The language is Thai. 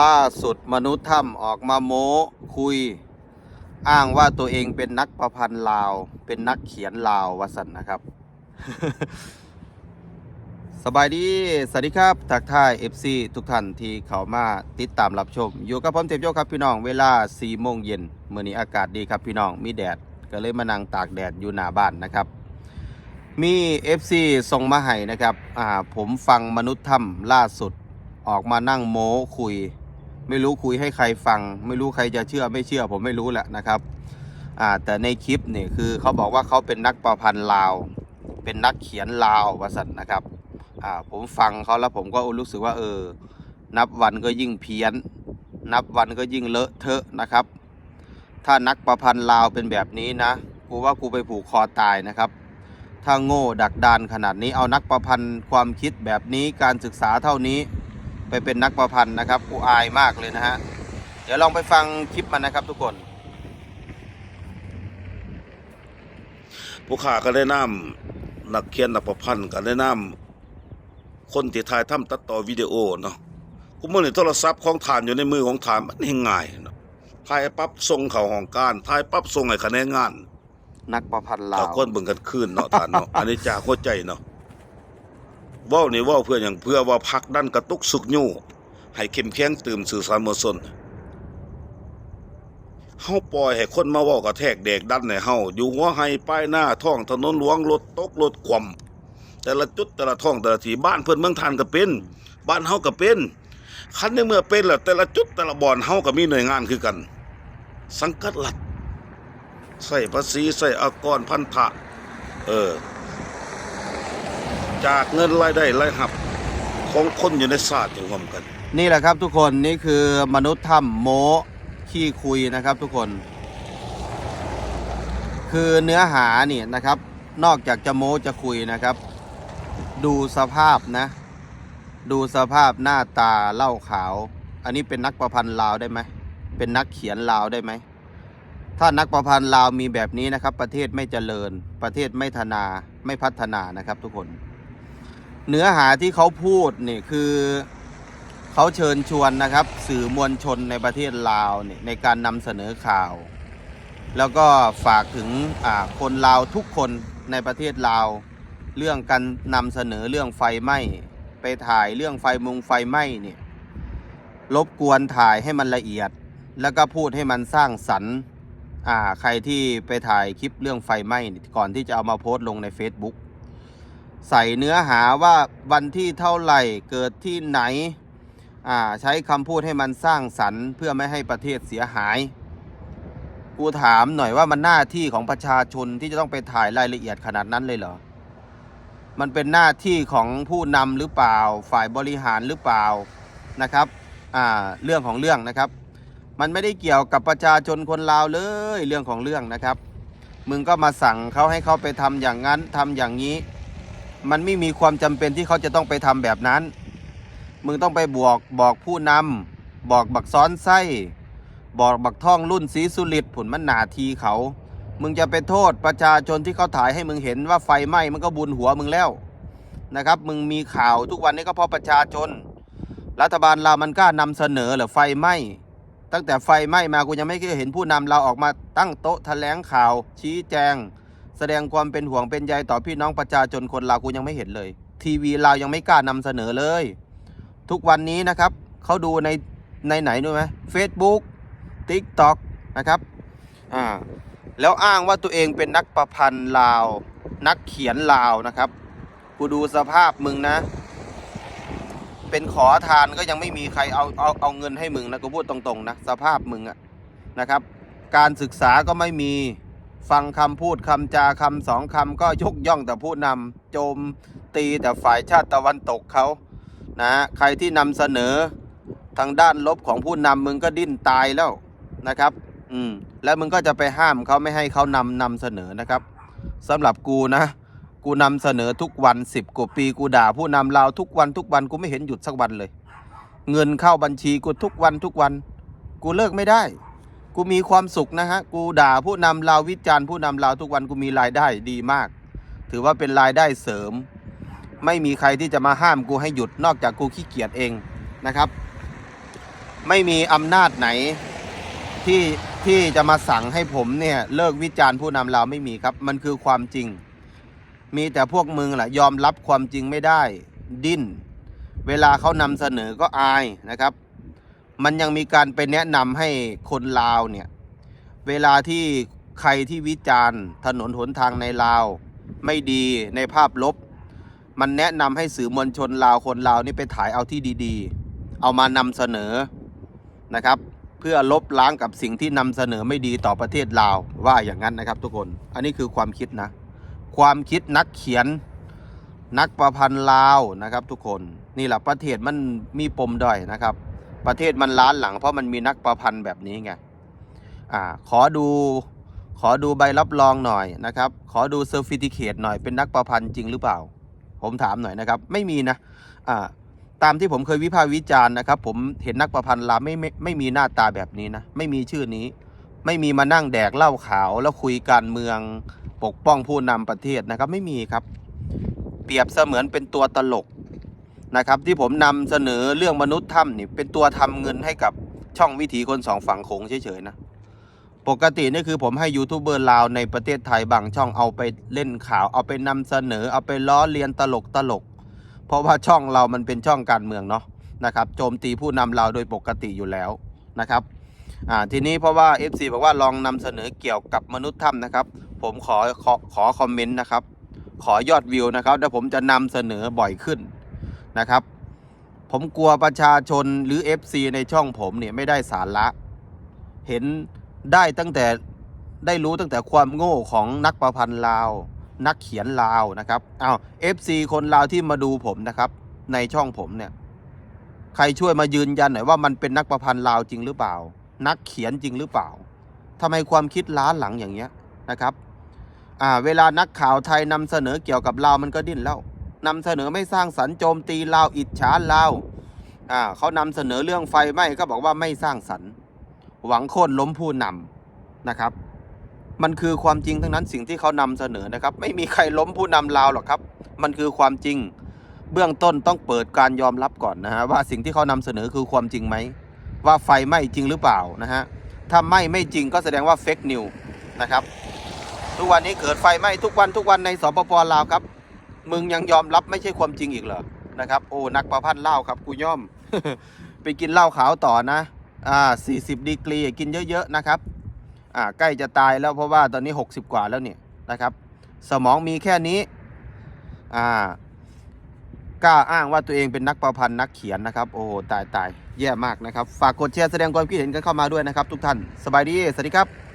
ล่าสุดมนุษย์ถ้ำออกมาโม้คุย อ้างว่าตัวเองเป็นนักประพันธ์ลาว เป็นนักเขียนลาววสันนะครับ สบายดี สวัสดีครับ ทักทาย FC ทุกท่านที่เข้ามาติดตามรับชม อยู่กับผมเทพโยครับพี่น้องเวลา4โมงเย็นเมื่อนี้อากาศดีครับพี่น้องมีแดด ก็เลยมานั่งตากแดดอยู่หน้าบ้านนะครับ มี FC ส่งมาให้นะครับอ่าผมฟังมนุษย์ถ้ำล่าสุด ออกมานั่งโม้คุย ไม่รู้คุยให้ใครฟัง ไม่รู้ใครจะเชื่อไม่เชื่อผมไม่รู้แหละนะครับอ่าแต่ในคลิปนี่คือเขาบอกว่าเขาเป็นนักประพันธ์ลาว เป็นนักเขียนลาววสันนะครับอ่าผมฟังเขาแล้วผมก็รู้สึกว่าเออ นับวันก็ยิ่งเพี้ยน นับวันก็ยิ่งเลอะเทอะนะครับ ถ้านักประพันธ์ลาวเป็นแบบนี้นะกูว่ากูไปผูกคอตายนะครับถ้าโง่ดักดานขนาดนี้เอานักประพันธ์ความคิดแบบนี้การศึกษาเท่านี้ ไปเป็นนักประพันธ์นะครับกูอายมากเลยนะฮะ เดี๋ยวลองไปฟังคลิปมันนะครับทุกคน ผู้ข่าก็ได้นำนักเขียนนักประพันธ์ก็ได้นำคนที่ถ่ายทำตัดต่อวิดีโอเนาะกูมื้อนี้โทรศัพท์ของทานอยู่ในมือของทานมันเฮงง่ายเนาะถ่ายปั๊บส่งเข้าห้องการถ่ายปั๊บส่งให้คะแนนงาน นักประพันธ์ลาต่าวคนเบิ่งกันคืนเนาะทานเนาะอันนี้จากหัวใจเนาะเว้านี่เว้าเพื่อหยังเพื่อว่าพักดันกระตุกสุกยู่ให้เข้มแข็งตื่มสื่อสารมวลชนเฮาปล่อยให้คนมาว้ากระแทกเด็กดันให้เฮาอยู่หัวไห้ป้ายหน้าท้องถนนหลวงรถตกรถคว่ำแต่ละจุดแต่ละท้องแต่ละทีบ้านเพิ่อนเมืองทานก็เป็น บ้านเฮาก็เป็นคันในเมื่อเป็นแล้วแต่ละจุดแต่ละบ่อนเฮาก็มีหน่วยงานคือกัน สังกัดรัฐใส่ภาษีใส่อากรพันธะเออ จากเงินรายได้รายหับ ของคนอยู่ในศาสตร์อย่างรวมกัน นี่แหละครับทุกคนนี่คือมนุษย์ถ้ำโมขี้คุยนะครับทุกคน คือเนื้อหานี่นะครับ นอกจากจะโมจะคุยนะครับ ดูสภาพนะ ดูสภาพหน้าตาเล่าขาว อันนี้เป็นนักประพันธ์ลาวได้ไหมเป็นนักเขียนลาวได้ไหมถ้านักประพันธ์ลาวมีแบบนี้นะครับ ประเทศไม่เจริญ ประเทศไม่ธนาไม่พัฒนานะครับทุกคน เนื้อหาที่เขาพูดนี่คือเขาเชิญชวนนะครับ สื่อมวลชนในประเทศลาวนี่ในการนำเสนอข่าว แล้วก็ฝากถึงคนลาวทุกคนในประเทศลาว เรื่องการนำเสนอเรื่องไฟไหม้ไปถ่ายเรื่องไฟมุงไฟไหม้เนี่ยรบกวนถ่ายให้มันละเอียด แล้วก็พูดให้มันสร้างสรรค์ใครที่ไปถ่ายคลิปเรื่องไฟไหม้ก่อนที่จะเอามาโพสต์ลงใน Facebook ใส่เนื้อหาว่าวันที่เท่าไหร่เกิดที่ไหนใช้คำพูดให้มันสร้างสรรค์ เพื่อไม่ให้ประเทศเสียหาย กูถามหน่อยว่ามันหน้าที่ของประชาชนที่จะต้องไปถ่ายรายละเอียดขนาดนั้นเลยเหรอ มันเป็นหน้าที่ของผู้นำหรือเปล่า ฝ่ายบริหารหรือเปล่านะครับเรื่องของเรื่องนะครับ มันไม่ได้เกี่ยวกับประชาชนคนลาวเลยเรื่องของเรื่องนะครับ มึงก็มาสั่งเขาให้เขาไปทำอย่างนั้นทำอย่างนี้ มันไม่มีความจำเป็นที่เขาจะต้องไปทำแบบนั้น มึงต้องไปบอกบอกผู้นำบอกบักซ้อนไส้ บอกบักท่องรุ่นสีสุริตผลมันหนาทีเขา มึงจะไปโทษประชาชนที่เขาถ่ายให้มึงเห็นว่าไฟไหม้มันก็บุญหัวมึงแล้วนะครับ มึงมีข่าวทุกวันนี้ก็เพราะประชาชน รัฐบาลเรามันกล้านำเสนอหรือไฟไหม้ตั้งแต่ไฟไหม้มากูยังไม่เคยเห็นผู้นำเราออกมาตั้งโต๊ะแถลงข่าวชี้แจง แสดงความเป็นห่วงเป็นใยต่อพี่น้องประชาชนคนลาวกูยังไม่เห็นเลย ทีวีเรายังไม่กล้านำเสนอเลย ทุกวันนี้นะครับเขาดูในในไหนรู้ไหม Facebook TikTok นะครับอ่าแล้วอ้างว่าตัวเองเป็นนักประพันธ์ลาว นักเขียนลาวนะครับกูดูสภาพมึงนะ เป็นขอทานก็ยังไม่มีใครเอาเอาเอาเงินให้มึงนะกูพูดตรงๆนะสภาพมึงอะนะครับ การศึกษาก็ไม่มี ฟังคำพูดคำจาคำสองคำก็ยกย่องแต่ผู้นำโจมตีแต่ฝ่ายชาติตะวันตกเขานะใครที่นำเสนอทางด้านลบของผู้นำมึงก็ดิ้นตายแล้วนะครับ อืม แล้วมึงก็จะไปห้ามเขาไม่ให้เขานำนำเสนอนะครับสำหรับกูนะ กูนำเสนอทุกวันสิบกว่าปีกูด่าผู้นำเราทุกวันทุกวันกูไม่เห็นหยุดสักวันเลย เงินเข้าบัญชีกูทุกวันทุกวัน กูเลิกไม่ได้ กูมีความสุขนะฮะ กูด่าผู้นำเราวิจารณ์ผู้นำเราทุกวันกูมีรายได้ดีมาก ถือว่าเป็นรายได้เสริม ไม่มีใครที่จะมาห้ามกูให้หยุดนอกจากกูขี้เกียจเองนะครับ ไม่มีอำนาจไหนที่ที่จะมาสั่งให้ผมเนี่ยเลิกวิจารณ์ผู้นำเราไม่มีครับ มันคือความจริง มีแต่พวกมึงแหละยอมรับความจริงไม่ได้ ดิ้น เวลาเขานำเสนอก็อายนะครับ มันยังมีการไปแนะนำให้คนลาวเนี่ย เวลาที่ใครที่วิจารณ์ ถนนหนทางในลาว ไม่ดีในภาพลบ มันแนะนำให้สื่อมวลชนลาวคนลาวนี่ไปถ่ายเอาที่ดีๆ เอามานำเสนอนะครับ เพื่อลบล้างกับสิ่งที่นำเสนอไม่ดีต่อประเทศลาวว่าอย่างนั้นนะครับ ทุกคน อันนี้คือความคิดนะ ความคิดนักเขียนนักประพันธ์ลาวนะครับ ทุกคนนี่แหละประเทศมันมีปมด้อยนะครับ ประเทศมันล้านหลัง เพราะมันมีนักประพันธ์แบบนี้ไงอ่าขอดูขอดูใบรับรองหน่อยนะครับ ขอดูเซอร์ฟิติเคตหน่อยเป็นนักประพันธ์จริงหรือเปล่า ผมถามหน่อยนะครับ ไม่มีนะอ่าตามที่ผมเคยวิพากษ์วิจารณ์นะครับ ผมเห็นนักประพันธ์ลาไม่ไม่ไม่มีหน้าตาแบบนี้นะ ไม่มีชื่อนี้ ไม่มีมานั่งแดกเหล้าขาว แล้วคุยการเมืองปกป้องผู้นำประเทศนะครับ ไม่มีครับ เปรียบเสมือนเป็นตัวตลก นะครับที่ผมนำเสนอเรื่องมนุษย์ถ้ำนี่เป็นตัวทำเงินให้กับช่องวิถีคนสองฝั่งโขงเฉยๆนะปกตินี่คือผมให้ยูทูบเบอร์ลาวในประเทศไทยบางช่องเอาไปเล่นข่าว เอาไปนำเสนอ เอาไปล้อเลียนตลกตลก เพราะว่าช่องเรามันเป็นช่องการเมืองเนาะนะครับโจมตีผู้นำเราโดยปกติอยู่แล้วนะครับอ่าทีนี้เพราะว่า FC บอกว่าลองนำเสนอเกี่ยวกับมนุษย์ถ้ำนะครับ ผมขอขอขอคอมเมนต์นะครับ ขอยอดวิวนะครับแล้วผมจะนำเสนอบ่อยขึ้น นะครับ ผมกลัวประชาชนหรือ FC ในช่องผมเนี่ยไม่ได้สาระ เห็นได้ตั้งแต่ได้รู้ตั้งแต่ความโง่ของนักประพันธ์ลาว นักเขียนลาวนะครับอ้าว FC คนลาวที่มาดูผมนะครับ ในช่องผมเนี่ย ใครช่วยมายืนยันหน่อยว่ามันเป็นนักประพันธ์ลาวจริงหรือเปล่า นักเขียนจริงหรือเปล่าทำไมความคิดล้าหลังอย่างเงี้ยนะครับ อ่า เวลานักข่าวไทยนำเสนอเกี่ยวกับลาวมันก็ดิ้นแล้ว นำเสนอไม่สร้างสรรค์โจมตีลาวอิจฉาลาวอ่าเขานำเสนอเรื่องไฟไหม้ก็บอกว่าไม่สร้างสรรค์หวังโค่นล้มผู้นำนะครับ มันคือความจริงทั้งนั้นสิ่งที่เขานำเสนอนะครับ ไม่มีใครล้มผู้นำลาวหรอกครับ มันคือความจริง เบื้องต้นต้องเปิดการยอมรับก่อนนะฮะว่าสิ่งที่เขานำเสนอคือความจริงไหมว่าไฟไหม้จริงหรือเปล่านะฮะถ้าไหม้ไม่จริงก็แสดงว่าเฟกนิวนะครับทุกวันนี้เกิดไฟไหม้ทุกวันทุกวันในสปปลาวครับ มึงยังยอมรับไม่ใช่ความจริงอีกเหรอนะครับ โอ้นักประพันธ์เหล้าครับกูย่อม ไปกินเหล้าขาวต่อนะ อ่า40ดีกรีกินเยอะๆนะครับ อ่าใกล้จะตายแล้วเพราะว่าตอนนี้ 60 กว่าแล้วเนี่ยนะครับ สมองมีแค่นี้อ่ากล้าอ้างว่าตัวเองเป็นนักประพันธ์นักเขียนนะครับ โอ้ตายตายแย่มากนะครับ ฝากกดแชร์แสดงความคิดเห็นกันเข้ามาด้วยนะครับ ทุกท่าน สบายดี สวัสดีครับ